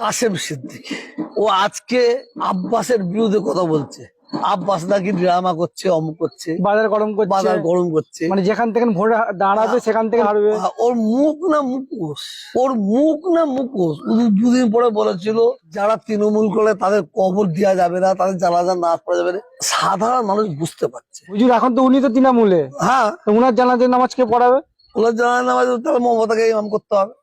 কাসেম সিদ্দিকী। ও আজকে আব্বাসের বিরুদ্ধে কথা বলছে। আব্বাস নাকি ড্রামা করছে অমুক করছে বাজার গরম করছে। বাজার গরম করছে। মানে যেখান থেকে ভোটে দাঁড়াবে সেখান থেকে হারবে। ওর মুখ না মুখোশ। ওর মুখ না মুখোশ। দুদিন পরে বলেছিল যারা তৃণমূল করে তাদের কবর দেওয়া যাবে না তাদের জানাজা নাচ পড়া যাবে না। সাধারণ মানুষ বুঝতে পারছে। হুজুর এখন তো উনি তো তৃণমূলে। হ্যাঁ। উনার জানাতে নামাজ কে পড়াবে? ওনার জানা নামাজ তাহলে মমতাকে ইমাম করতে হবে।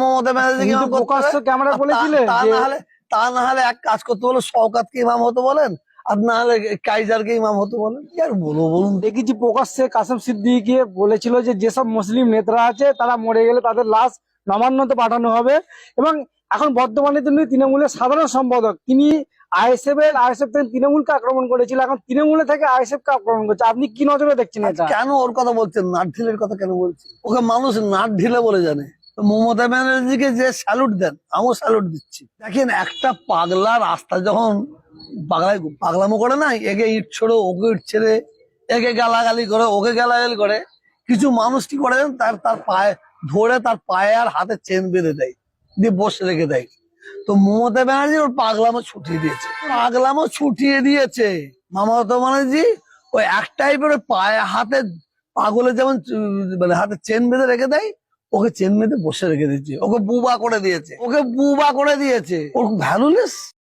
মমতা ব্যানার্জি উনি তো প্রকাশ্য ক্যামেরা বলেছিলেন তা না হলে তা না হলে এক কাজ করতে বলে শওকাতকে ইমাম হতে বলেন? আর না হলে কাইজারকে ইমাম হতে বলেন? কি আর বলব বলুন? দেখেছি প্রকাশ্যে কাসেম সিদ্দিককে বলেছিল যে যেসব মুসলিম নেতারা আছে তারা মরে গেলে তাদের লাশ নবান্নতে পাঠানো হবে। এবং এখন বর্তমানে তিনি তৃণমূলের সাধারণ সম্পাদক। তিনি আইএসএফ এর আইএসএফ থেকে তৃণমূলকে আক্রমণ করেছিল। এখন তৃণমূলে থেকে আইএসএফ কে আক্রমণ করছে। আপনি কি নজরে দেখছেন এটা? কেন ওর কথা বলছেন? নাট ঢিলের কথা কেন বলছেন? ওকে মানুষ নাট ঢিলে বলে জানে। মমতা ব্যানার্জিকে যে স্যালুট দেন, আমিও স্যালুট দিচ্ছি। দেখেন, একটা পাগলা রাস্তা যখন পাগলায় পাগলামো করে না, একে ইট ছোড়ো, ওকে ইট ছেড়ে, একে গালাগালি করে, ওকে গালাগালি করে, কিছু মানুষ কি করে তার তার পায়ে ধরে তার পায়ে আর হাতে চেন বেঁধে দেয়, দিয়ে বসে রেখে দেয়। তো মমতা ব্যানার্জি ওর পাগলামো ছুটিয়ে দিয়েছে। পাগলামো ছুটিয়ে দিয়েছে। মমতা ব্যানার্জি ওই এক টাইপের পায়ে হাতে পাগলে যেমন মানে হাতে চেন বেঁধে রেখে দেয় ওকে চেন মেতে বসে রেখে দিয়েছে, ওকে বুবা করে দিয়েছে, ওকে বুবা করে দিয়েছে। ওর ভ্যালুলেস